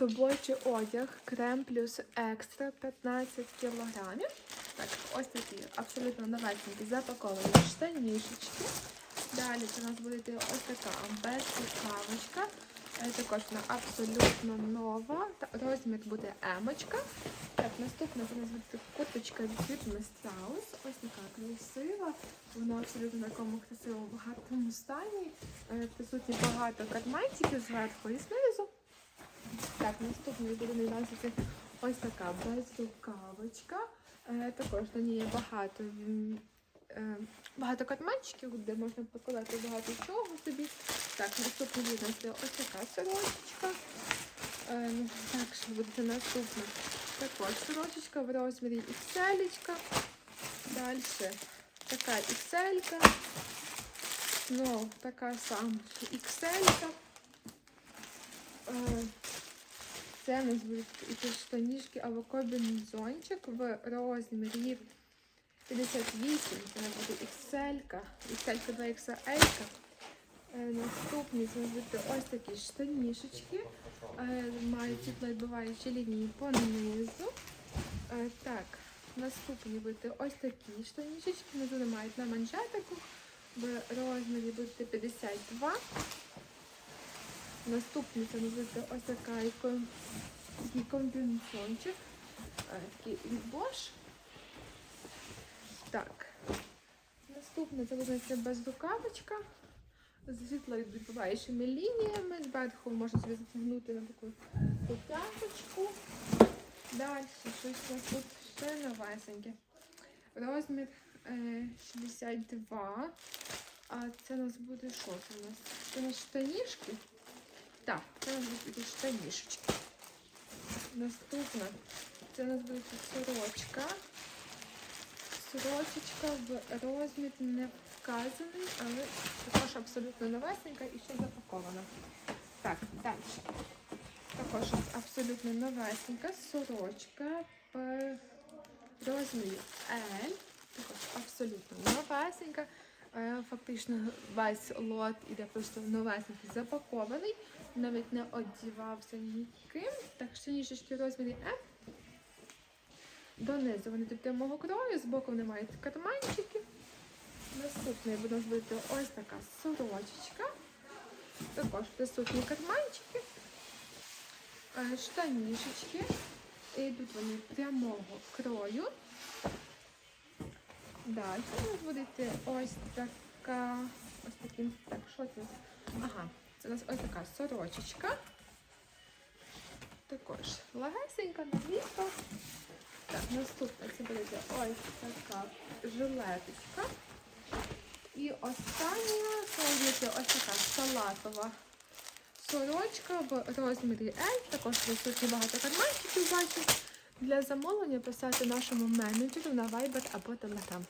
робочий одяг крем плюс екстра 15 кілограмів. Так, ось такі абсолютно новесенькі запаковані штанішечки. Далі у нас буде йти ось така безцікавочка. Е, Також вона абсолютно нова. Розмір буде емочка. Так, наступна у нас буде курточка від фірми Страус. Ось така красива. Вона абсолютно в такому красивому гарному стані. Е, Присутні багато карманчиків зверху і знизу. Так, наступний буде наносити ось така безрукавочка. Е, також на ній є багато, е, багато карманчиків, де можна покладати багато чого собі. Так, наступний буде у нас ось така сорочечка. Е, так, що буде наступна? Також сорочечка в розмірі XL. Далі така XL. Ну, така сама XL. Е, це у нас будуть штанішки або комбінезончик в розмірі 58. Це буде XL, XL 2 XL. Наступні це будуть ось такі штанішечки. Е, Мають світловідбиваючі лінії понизу. Е, Так, наступні будуть ось такі штанішечки. Не мають на манжетику. В розмірі буде 52. Наступний це ось така такий комбінезончик. Е, Такий від Bosch. Так. Наступне це буде безрукавочка з світловідбиваючими лініями. Зверху можна собі затягнути на таку потяжечку. Далі щось у нас тут ще новесеньке. Розмір е, 62. А це у нас буде що у нас? Це у нас штанішки. Так, це у нас будуть штанішечки. Наступна. Це у нас буде сорочка. Сорочечка в розмір не вказаний, але також абсолютно новесенька і ще запакована. Так, далі. Також абсолютно новесенька сорочка в розмірі L. Також абсолютно новесенька. Е, Фактично весь лот іде просто новесенький запакований. Навіть не одівався ніким. Так що ніжечки розмірі М. Донизу вони тут мого крою, збоку вони мають карманчики. Наступний буде бути ось така сорочечка. Також присутні карманчики, е, штанішечки. І йдуть вони прямого крою. Далі у нас буде ось така, ось таким, так, що це? Ага, це у нас ось така сорочечка. Також легесенька, навіска. Так, наступна це буде ось така жилеточка. І остання це буде ось така салатова сорочка в розмірі L. Також присутні багато карманчиків бачу. Для замовлення писати нашому менеджеру на Viber або Telegram.